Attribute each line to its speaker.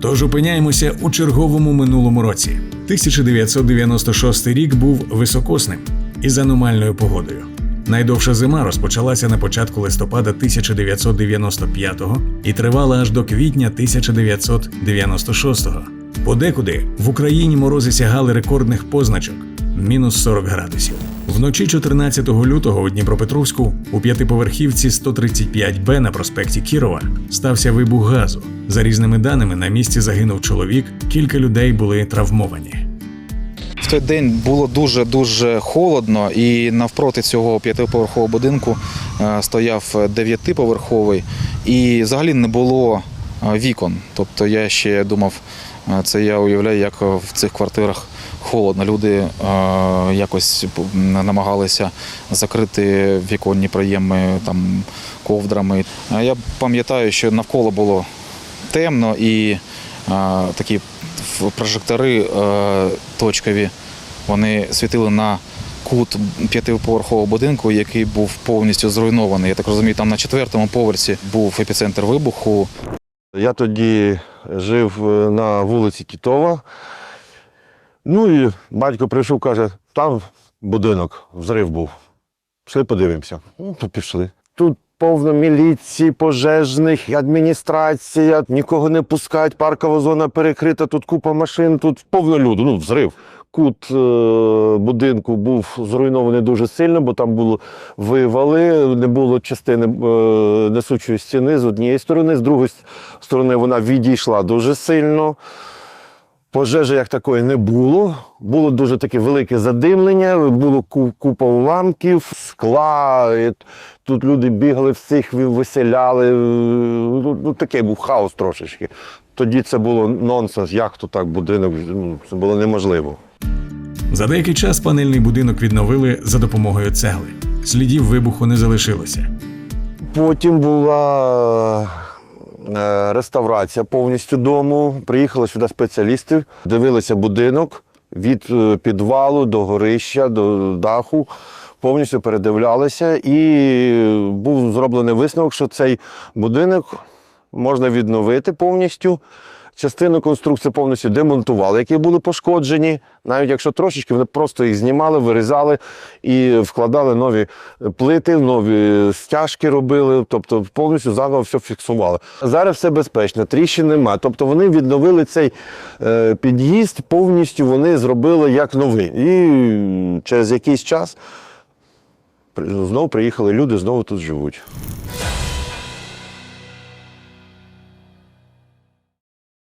Speaker 1: Тож опиняємося у черговому минулому році. 1996 рік був високосним із аномальною погодою. Найдовша зима розпочалася на початку листопада 1995-го і тривала аж до квітня 1996-го. Подекуди в Україні морози сягали рекордних позначок мінус 40 градусів. Вночі 14 лютого у Дніпропетровську у п'ятиповерхівці 135Б на проспекті Кірова стався вибух газу. За різними даними, на місці загинув чоловік, кілька людей були травмовані.
Speaker 2: В той день було дуже дуже холодно, і навпроти цього п'ятиповерхового будинку е, стояв дев'ятиповерховий, і взагалі не було вікон. Тобто я ще думав, це я уявляю, як в цих квартирах холодно. Люди якось намагалися закрити віконні проєми там ковдрами. Я пам'ятаю, що навколо було темно і такі прожектори точкові. Вони світили на кут п'ятиповерхового будинку, який був повністю зруйнований. Я так розумію, там на четвертому поверсі був епіцентр вибуху.
Speaker 3: Я тоді жив е, на вулиці Кітова. Ну і батько прийшов, каже, там будинок, взрив був. Пішли подивимося. Ну, то пішли. Тут повно міліції, пожежних, адміністрація, нікого не пускають, паркова зона перекрита, тут купа машин, тут повно люду, ну, взрив. Кут е, будинку був зруйнований дуже сильно, бо там було вивали, не було частини е, несучої стіни з однієї сторони, з другої сторони вона відійшла дуже сильно. Пожежі як такої не було. Було дуже таке велике задимлення, було купа уламків, скла. Тут люди бігали, всіх виселяли. Ну, ну, такий був хаос трошечки. Тоді це було нонсенс, як то так будинок, ну, це було неможливо.
Speaker 1: За деякий час панельний будинок відновили за допомогою цегли. Слідів вибуху не залишилося.
Speaker 3: Потім була е, реставрація повністю дому. Приїхали сюди спеціалісти, дивилися будинок від е, підвалу до горища, до даху. Повністю передивлялися, і був зроблений висновок, що цей будинок можна відновити повністю. Частину конструкції повністю демонтували, які були пошкоджені. Навіть якщо трошечки, вони просто їх знімали, вирізали і вкладали нові плити, нові стяжки робили, тобто повністю заново все фіксували. Зараз все безпечно, тріщин нема. Тобто вони відновили цей е, під'їзд, повністю вони зробили як новий. І через якийсь час знову приїхали люди, знову тут живуть.